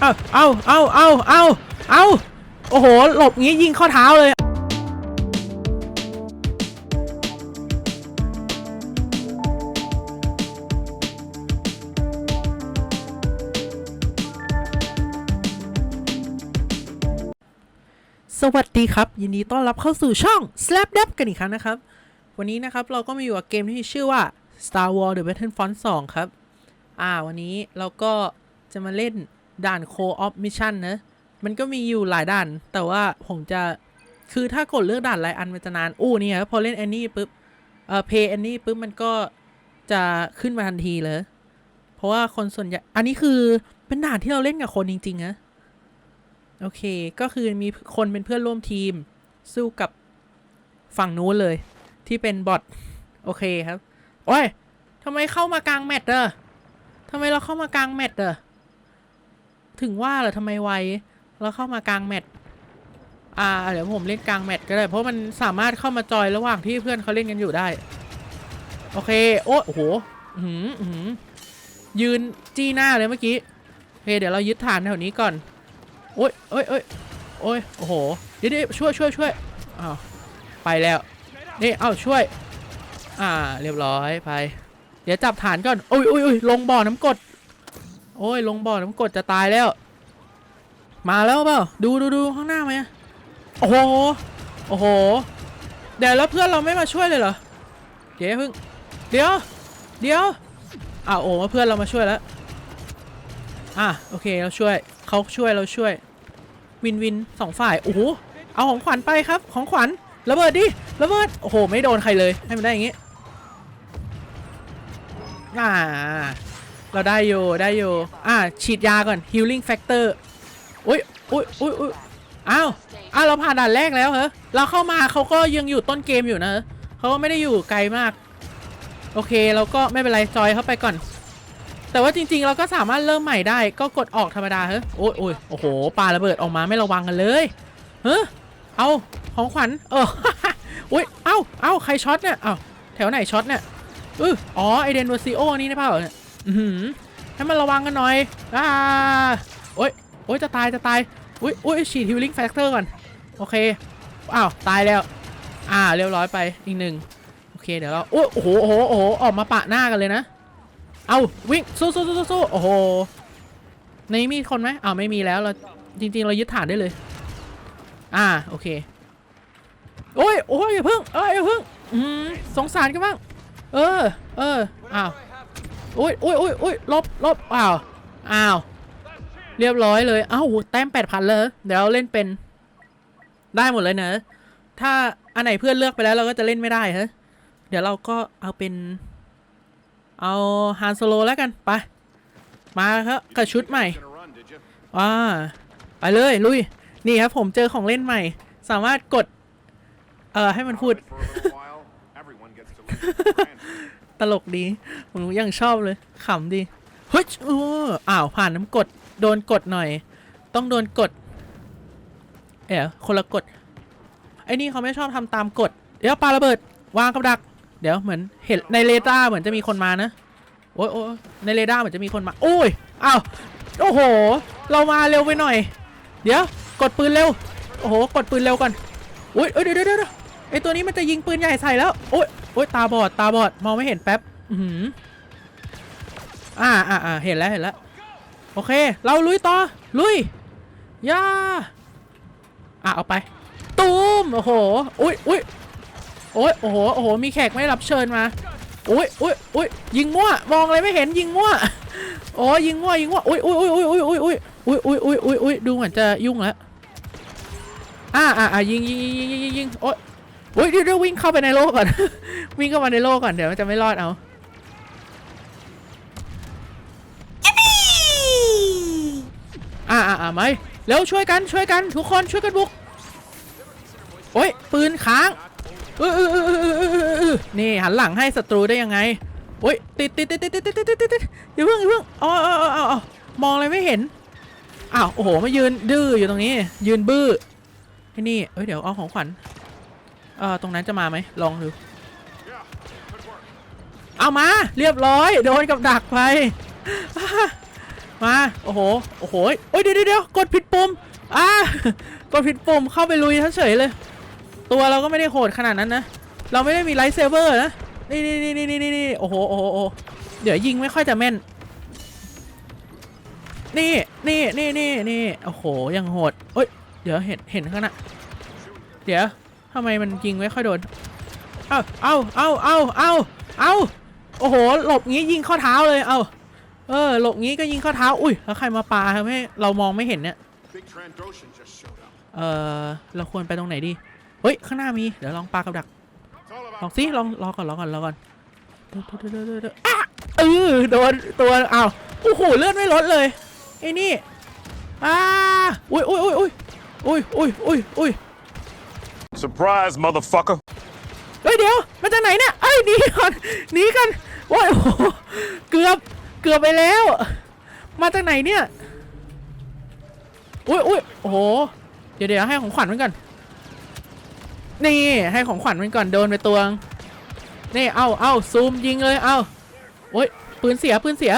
เอาเอาเอาเอาเอาเอาโอ้โห หลบงี้ยิงข้อเท้าเลยสวัสดีครับ ยินดีต้อนรับเข้าสู่ช่อง Slap d a p กันอีกครั้งนะครับ วันนี้นะครับเราก็มาอยู่กับเกมที่ชื่อว่า Star Wars The Battlefront 2 ครับ อ่า วันนี้เราก็จะมาเล่น ด่าน Co-op Mission นะ มันก็มีอยู่หลายด่าน แต่ว่าผมจะคือถ้ากดเลือกด่านรายอันมันจะนาน อู้เนี่ยพอเล่นแอนนี่ปุ๊บเอ่อ Pay แอนนี่ปุ๊บมันก็จะขึ้นมาทันทีเลย เพราะว่าคนส่วนใหญ่ อันนี้คือเป็นด่านที่เราเล่นกับคนจริงๆนะโอเค ก็คือมีคนเป็นเพื่อนร่วมทีม สู้กับฝั่งนู้นเลย ที่เป็นบอทโอเคครับ โอ้ยทำไมเข้ามากลางแมตช์เด้อทำไมเราเข้ามากลางแมตช์เด้อ ถึงว่าเหรอทำไมไวเราเข้ามากลางแมตช์อ่าเดี๋ยวผมเล่นกลางแมตช์ก็ได้ เพราะมันสามารถเข้ามาจอยระหว่างที่เพื่อนเขาเล่นกันอยู่ได้ โอเค โอ้โหหืออื้อหือยืนจี้หน้าเลยเมื่อกี้โอเคเดี๋ยวเรายึดฐานแถวนี้ก่อน โอ้ยโอ้ยโอ้ยโอ้ยโอ้โหเดี๋ยวเดี๋ยวช่วยช่วยช่วยอ้าวไปแล้วนี่เอ้าช่วย อ่า เรียบร้อยไป เดี๋ยวจับฐานก่อนโอ้ยโอ้ยโอ้ยลงบ่อน้ำกด โอ้ยลงบ่อน้ำกดจะตายแล้ว มาแล้วเปล่าดูดูดูข้างหน้าไหมโอ้โหโอ้โหเดี๋ยวแล้วเพื่อนเราไม่มาช่วยเลยเหรอเดี๋ยวอย่าเพิ่งเดี๋ยวเดี๋ยวอ้าวโอ้เพื่อนเรามาช่วยแล้วอะโอเคเราช่วยเขาช่วยเราช่วย วินวินสองฝ่ายโอ้โหเอาของขวัญไปครับ ของขวัญระเบิดดิระเบิดโอ้โห ไม่โดนใครเลยให้มันได้อย่างงี้อ่า เราได้อยู่ได้อยู่อ่าฉีดยาก่อน healing factor อุ้ยอุ้ยอุ้ยอุ้ยอ้าวอ้าวเราผ่านด่านแรกแล้วเหรอเราเข้ามาเขาก็ยังอยู่ต้นเกมอยู่นะเขาก็ไม่ได้อยู่ไกลมาก โอเคเราก็ไม่เป็นไรจอยเข้าไปก่อน แต่ว่าจริงๆ เราก็สามารถเริ่มใหม่ได้ ก็กดออกธรรมดาเฮ้ยโอ้ยโอ้ยโอ้โหปาระเบิดออกมาไม่ระวังกันเลยเฮ้ยเอาของขวัญเอออุ้ยเอ้าเอ้าใครช็อตเนี่ยเอ้าแถวไหนช็อตเนี่ยเอออ๋อไอเดนโวซิโอนี่นะเปล่าเนี่ย ให้มันระวังกันหน่อยอ่าโอ้ยโอ้ยจะตายจะตายอุ้ยอุ้ยฉีดฮิลลิ่งแฟกเตอร์ก่อน โอเค อ้าว ตายแล้ว อ่า เรียบร้อยไป อีกหนึ่งโอเค เดี๋ยวเรา โอ้โห โอ้โห โอ้โห ออกมาปะหน้ากันเลยนะ เอาวิ่ง สู้สู้สู้สู้โอ้โห ในมีคนไหมอ้าว ไม่มีแล้ว เรา จริง ๆ เรายึดฐานได้เลย อ่า โอเค โอ้ย โอ้ยอย่าเพิ่ง เอ้ยอย่าเพิ่ง อืม สงสารกันบ้าง เออ เออ อ้าว อ้ยโอ้ยโอ้ยโอ้ยลบลบอ้าวอ้าว เรียบร้อยเลยอ้าวแต้มแปดพันเลยเดี๋ยวเราเล่นเป็น ได้หมดเลยเนอะถ้าอันไหนเพื่อนเลือกไปแล้วเราก็จะเล่นไม่ได้ฮะเดี๋ยวเราก็เอาเป็น เอาฮานโซโลแล้วกันไปมาครับกับชุดใหม่ Gonna run, did you? ว้าไปเลยลุย นี่ครับผมเจอของเล่นใหม่ สามารถกด เอ่อให้มันพูด ตลกดีผมยังชอบเลยขำดีเฮ้ยอออ้าวผ่านน้ำกด โดนกดหน่อย ต้องโดนกด เอ๋คนละกดไอ้นี่เขาไม่ชอบทำตามกฎเดี๋ยวปาระเบิด วางกับดัก เดี๋ยวเหมือนเห็นในเรดาร์เหมือนจะมีคนมานะโอ้ยโอ้ในเรดาร์เหมือนจะมีคนมาโอ้ยอ้าวโอ้โห เรามาเร็วไปหน่อย เดี๋ยวกดปืนเร็วโอ้โหกดปืนเร็วก่อนโอ้ยเอ้ยเดี๋ยวเดี๋ยวเดี๋ยวไอตัวนี้มันจะยิงปืนใหญ่ใส่แล้วโอ้ย โอ้ยตาบอดตาบอดมองไม่เห็นแป๊บอือหืออ่าอ่าอ่าเห็นแล้วเห็นแล้ว โอเค เราลุยต่อ ลุยย่าอะเอาไป ตูมโอ้โหอุ้ยอุ้ยโอ้ยโอ้โหโอ้โหมีแขกไม่รับเชิญมาอุ้ยอุ้ยอุ้ยยิงมั่วมองอะไรไม่เห็นยิงมั่วโอ้ยยิงมั่วยิงมั่วอุ้ยอุ้ยอุ้ยอุ้ยอุ้ยอุ้ยอุ้ยอุ้ยอุ้ยอุ้ยอุ้ยดูเหมือนจะยุ่งแล้วอ่าอ่าอ่ายิงยิงยิงยิงยิงยิงโอ้ย เดี๋ยวเดี๋ยววิ่งเข้าไปในโลกก่อน วิ่งเข้ามาในโลกก่อนเดี๋ยวมันจะไม่รอดเอาอ่าอ่าอ่าไม่เร็วช่วยกันช่วยกันทุกคนช่วยกันบุกโอ้ยปืนค้างเออเออเออเออเออเออเออนี่หันหลังให้ศัตรูได้ยังไงโอ้ยติดติดติดติดติดติดติดติดติดอย่าเพิ่งอย่าเพิ่งอ๋ออ๋ออ๋ออ๋อมองอะไรไม่เห็นอ้าวโอ้โหมายืนดื้ออยู่ตรงนี้ ยืนบื้อไอ้นี่เอ้ยเดี๋ยวเอาของขวัญ เออตรงนั้นจะมาไหมลองดูเอามา เรียบร้อย โดนกับดักไป มา โอ้โห โอ้โหโอ้ยเดี๋ยวเดี๋ยวกดผิดปุ่มอ่ากดผิดปุ่มเข้าไปลุยเฉยเลย ตัวเราก็ไม่ได้โหดขนาดนั้นนะ เราไม่ได้มีไลท์เซเบอร์นะ นี่นี่นี่นี่นี่นี่โอ้โหโอ้โหโอ้เดี๋ยวยิงไม่ค่อยจะแม่น นี่นี่นี่นี่นี่โอ้โห ยังโหดเอ้ย เดี๋ยวเห็น เห็นข้างหน้า เดี๋ยว ทำไมมันยิงไม่ค่อยโดน เอาเอาเอาเอาเอาเอาโอ้โห หลบงี้ยิงข้อเท้าเลย เอาเออ หลบงี้ก็ยิงข้อเท้า อุ้ย แล้วใครมาปาทำให้เรามองไม่เห็นเนี่ย เออเราควรไปตรงไหนดี เฮ้ย ข้างหน้ามี เดี๋ยวลองปากับดัก ลองสิ ลองรอก่อนรอก่อนรอก่อนเออโดนตัวอ้าวโอ้โห เลือดไม่ลดเลยไอ้นี่อ้าอุ้ยอุ้ยอุ้ยอุ้ยอุ้ยอุ้ยอุ้ย Surprise, motherfucker. เฮ้ยเดี๋ยวมาจากไหนเนี่ยเอ้ยหนีก่อนหนีกันโอ้ยโอ้โหเกือบเกือบไปแล้ว มาจากไหนเนี่ยอุ้ยอุ้ยโอ้โหเดี๋ยวเดี๋ยวให้ของขวัญมันก่อนนี่ให้ของขวัญมันก่อนโดนไปตัวงนี่เอาเอาซูมยิงเลยเอาโอ้ยปืนเสียปืนเสีย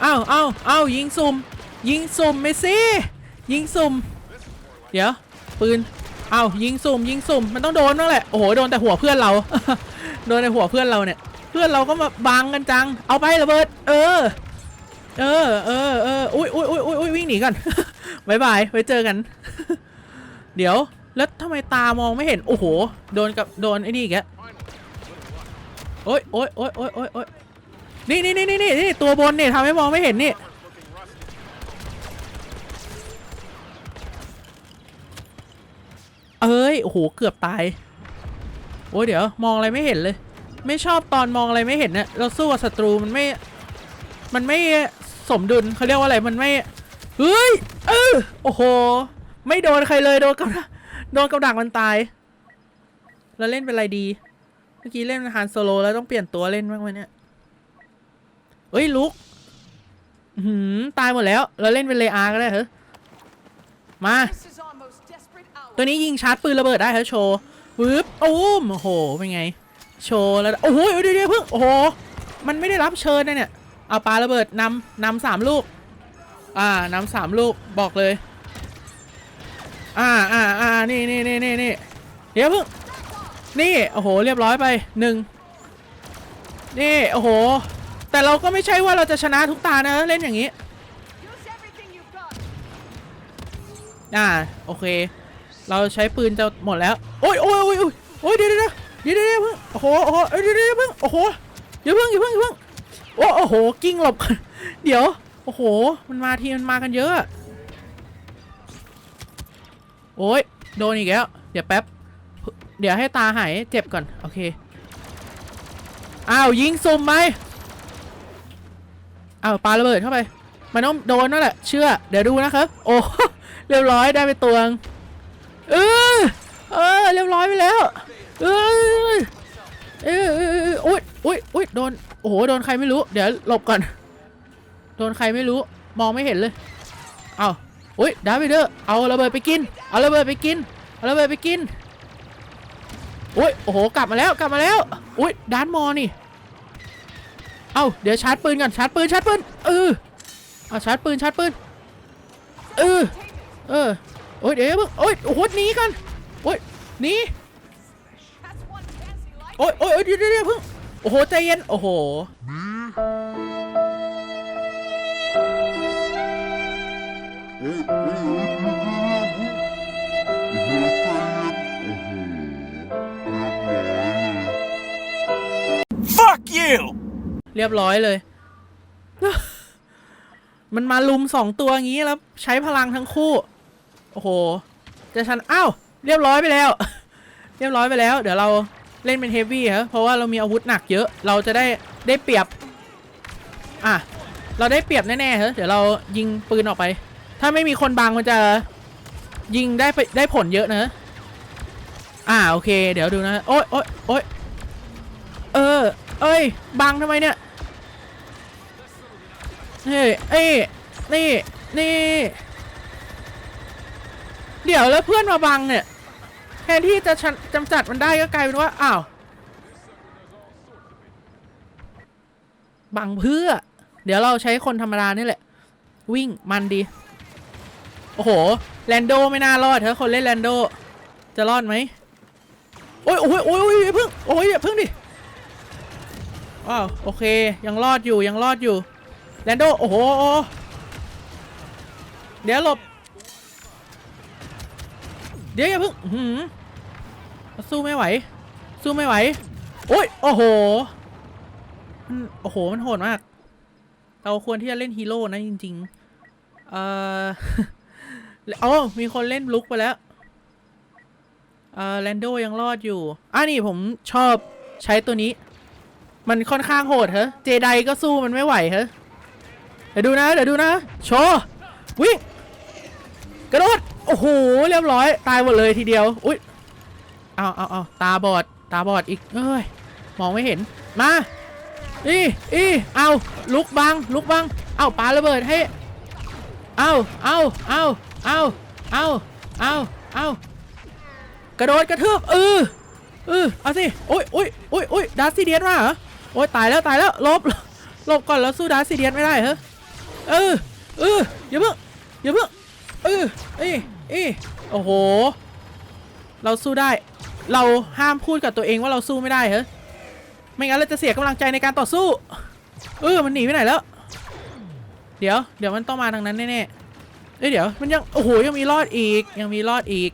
เอาเอาเอายิงซุ่มยิงซุ่มไม่สิยิงซุ่มเดี๋ยวปืน อายิงสุ่มยิงสุ่มมันต้องโดนบ้างแหละโอ้โหโดนแต่หัวเพื่อนเรา โดนแต่หัวเพื่อนเราเนี่ย เพื่อนเราก็มาบังกันจัง เอาไประเบิด เออ เออเออเอออุ้ยอุ้ยอุ้ยอุ้ยอุ้ยวิ่งหนีก่อนบายบายไว้เจอกัน เดี๋ยวแล้วทำไมตามองไม่เห็น โอ้โห โดนกับโดนไอ้นี่อีกโอ้ยโอ้ยโอ้ยโอ้ยโอ้ยโอ้ยนี่นี่นี่นี่นี่ตัวบนเนี่ยทำให้มองไม่เห็นนี่ เอ้ย โอ้โห เกือบตาย โอ้ยเดี๋ยวมองอะไรไม่เห็นเลย ไม่ชอบตอนมองอะไรไม่เห็นเนี่ยเราสู้กับศัตรูมันไม่ มันไม่สมดุลเขาเรียกว่าอะไร มันไม่ เฮ้ย เออโอ้โห ไม่โดนใครเลย โดนกับโดนกับดักมันตาย เราเล่นเป็นอะไรดี เมื่อกี้เล่นฮานโซโลแล้วต้องเปลี่ยนตัวเล่นบ้างไหมเนี่ยเฮ้ยลุกหืมตายหมดแล้ว เราเล่นเป็นเลอาก็ได้เหรอมา ตัวนี้ยิงชาร์จปืนระเบิดได้ครับโชว์วืบโอ้มโอ้โหเป็นไง โชว์แล้วโอ้โหเดี๋ยวเพิ่งโอ้โหมันไม่ได้รับเชิญนะเนี่ยเอาปลาระเบิดนำนำสามลูก อ่านำสามลูกบอกเลย อ่าอ่าอ่านี่นี่นี่นี่นี่เดี๋ยวเพิ่งนี่โอ้โหเรียบร้อยไปหนึ่งนี่โอ้โห แต่เราก็ไม่ใช่ว่าเราจะชนะทุกตานะเล่นอย่างนี้อ่าโอเค เราใช้ปืนจะหมดแล้ว โอ้ยโอ้ยโอ้ยโอ้ยเดี๋ยวเดี๋ยวเดี๋ยวเดี๋ยวเดี๋ยวเพิ่งโอ้โหโอ้โหเดี๋ยวเดี๋ยวเพิ่งโอ้โหเดี๋ยวเพิ่งอย่าเพิ่งอย่าเพิ่งโอ้โอ้โหกิ้งหลบเดี๋ยวโอ้โห มันมาทีมันมากันเยอะ โอ้ยโดนอีกแล้ว เดี๋ยวแป๊บ เดี๋ยวให้ตาหายเจ็บก่อน โอเค อ้าวยิงซุ่มไหมอ้าวปาระเบิดเข้าไป มันต้องโดนนั่นแหละ เชื่อ เดี๋ยวดูนะครับ โอ้ เรียบร้อยได้ไปตวง เออเออเรียบร้อยไปแล้วเออเอออุ้ยอุ้ยอุ้ยโดนโอ้โหโดนใครไม่รู้เดี๋ยวหลบก่อนโดนใครไม่รู้มองไม่เห็นเลยเอาอุ้ยดาวิเดอร์เอาระเบิดไปกินเอาระเบิดไปกินเอาระเบิดไปกินอุ้ยโอ้โหกลับมาแล้วกลับมาแล้วอุ้ยดานมอนี่เอาเดี๋ยวชาร์จปืนก่อนชาร์จปืนชาร์จปืนเออเอาชาร์จปืนชาร์จปืนเออเออ โอ้ยเดี๋ยวเพิ่งโอ้ยโอ้โหหนีกันโอ้ยหนี That's one fancy light. โอ้ยโอ้ยโอ้ยเดี๋ยวเดี๋ยวเดี๋ยวเพิ่งโอ้โหใจเย็นโอ้โห Fuck you! เรียบร้อยเลย มันมาลุมสองตัวงี้แล้ว ใช้พลังทั้งคู่ โอ้โหจะชันอ้าวเรียบร้อยไปแล้ว เรียบร้อยไปแล้ว เดี๋ยวเราเล่นเป็นเฮฟวี่ครับเพราะว่าเรามีอาวุธหนักเยอะ เราจะได้ได้เปรียบ อะ เราได้เปรียบแน่ๆเฮ้ยเดี๋ยวเรายิงปืนออกไป ถ้าไม่มีคนบังมันจะยิงได้ไปได้ผลเยอะนะ อ่าโอเค เดี๋ยวดูนะ โอ๊ยโอ๊ยโอ๊ยเออ เอ้ย บังทำไมเนี่ย เฮ้ยเอ้ยนี่ นี่ เดี๋ยวแล้วเพื่อนมาบังเนี่ยแทนที่จะจำจัดมันได้ก็กลายเป็นว่าอ้าวบังเพื่อ เดี๋ยวเราใช้คนธรรมดานี่แหละ วิ่งมันดี โอ้โหแลนโดไม่น่ารอดเถอคนเล่นแลนโด จะรอดไหมโอ้ยโอ้ยโอ้ยโอ้ยเพิ่งโอ้ยเพิ่งดิอ้าวโอเคยังรอดอยู่ยังรอดอยู่แลนโดโอ้โหเดี๋ยวหลบ เดี๋ยวอย่าเพิ่งหือสู้ไม่ไหว สู้ไม่ไหว โอ้ย โอ้โหมันโอ้โห มันโหดมาก เราควรที่จะเล่นฮีโร่นะจริง ๆ เอ่ออ๋อมีคนเล่นลุกไปแล้วเอ่อแลนโดยังรอดอยู่ อะนี่ผมชอบใช้ตัวนี้ มันค่อนข้างโหดเหรอเจไดก็สู้มันไม่ไหวเหรอเดี๋ยวดูนะ เดี๋ยวดูนะ โชว์วิ่งกระโดด โอ้โหเรียบร้อย ตายหมดเลยทีเดียว อุ้ยเอาเอาเอาตาบอด ตาบอดอีก เอ้ย มองไม่เห็น มาอีอีเอาลุกบัง ลุกบัง เอาปาระเบิดให้ เอาเอาเอาเอาเอาเอาเอากระโดดกระเทือบเออเออเอาสิโอ้ยโอ้ยโอ้ยโอ้ยดาร์ซิเดียนมาเหรอ โอ้ยตายแล้วตายแล้วลบหลบก่อนแล้วสู้ดาร์ซิเดียนไม่ได้เหรอ เออ เอออย่าเพิ่งอย่าเพิ่งเออเอ้ เอ้ยโอ้โห เราสู้ได้ เราห้ามพูดกับตัวเองว่าเราสู้ไม่ได้เหรอไม่งั้นเราจะเสียกำลังใจในการต่อสู้ เออมันหนีไปไหนแล้ว เดี๋ยว เดี๋ยวมันต้องมาทางนั้นแน่ๆเอ้ยเดี๋ยวมันยังโอ้โหยังมีรอดอีกยังมีรอดอีก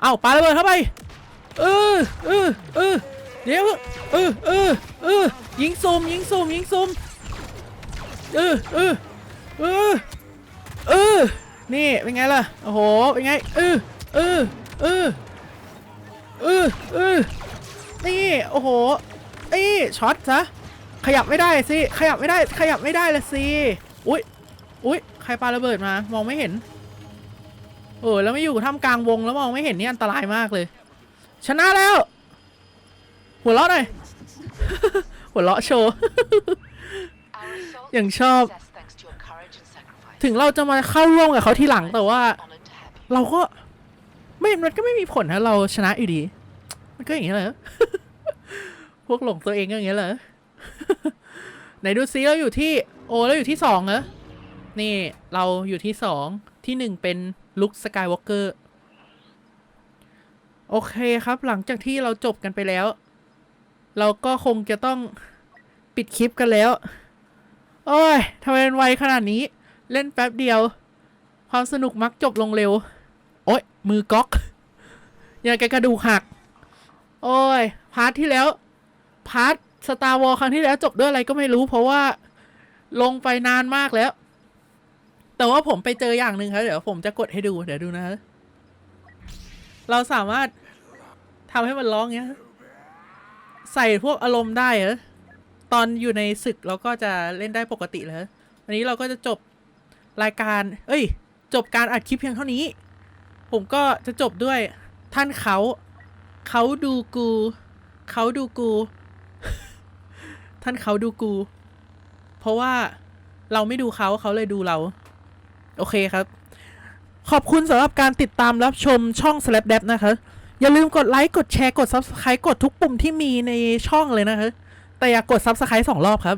เอาปาระเบิดเข้าไปเออเออเออเดี๋ยวเออเออเออยิงซุ่มยิงซุ่มยิงซุ่มเออเออเออเออ นี่เป็นไงล่ะ โอ้โห เป็นไงเออเออเออเออเออนี่โอ้โหนี่ช็อตซะขยับไม่ได้สิ ขยับไม่ได้ ขยับไม่ได้ละสิ อุ้ยอุ้ยใครปาระเบิดมา มองไม่เห็น เออ แล้วไม่อยู่ท่ามกลางวงแล้วมองไม่เห็นนี่อันตรายมากเลย ชนะแล้ว หัวเราะหน่อย หัวเราะโชว์ Our assault อย่าง was a ชอบ ถึงเราจะมาเข้าร่วมกับเขาทีหลังแต่ว่า เราก็ไม่มันก็ไม่มีผลนะเราชนะอยู่ดี มันก็อย่างนี้แหละพวกหลงตัวเองก็อย่างนี้แหละไหนดูซิเราอยู่ที่โอ้เราอยู่ที่สองเหรอ นี่เราอยู่ที่สองที่หนึ่งเป็นลุคสกายวอล์กเกอร์โอเคครับ หลังจากที่เราจบกันไปแล้ว เราก็คงจะต้องปิดคลิปกันแล้ว โอ้ยทำไมมันไวขนาดนี้ เล่นแป๊บเดียว ความสนุกมักจบลงเร็ว โอ๊ย มือก๊อกยังกบกระดูกหัก โอ้ย พาร์ทที่แล้ว พาร์ทสตาร์วอลครั้งที่แล้วจบด้วยอะไรก็ไม่รู้ เพราะว่าลงไปนานมากแล้ว แต่ว่าผมไปเจออย่างหนึ่งครับ เดี๋ยวผมจะกดให้ดู เดี๋ยวดูนะ เราสามารถทำให้มันร้องเงี้ย ใส่พวกอารมณ์ได้เหรอตอนอยู่ในศึกเราก็จะเล่นได้ปกติเลยอันนี้เราก็จะจบ รายการ เอ้ย จบการอัดคลิปเพียงเท่านี้ ผมก็จะจบด้วยท่านเขา เขาดูกู เขาดูกู ท่านเขาดูกู เพราะว่าเราไม่ดูเขาเขาเลยดูเรา โอเคครับ ขอบคุณสำหรับการติดตามรับชมช่อง Slap d a p นะคะ อย่าลืมกดไลค์กดแชร์กด Subscribe กดทุกปุ่มที่มีในช่องเลยนะคะ แต่อย่ากกด Subscribe สองรอบครับ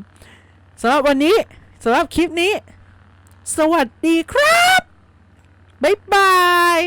สำหรับวันนี้สำหรับคลิปนี้ สวัสดีครับ บ๊ายบาย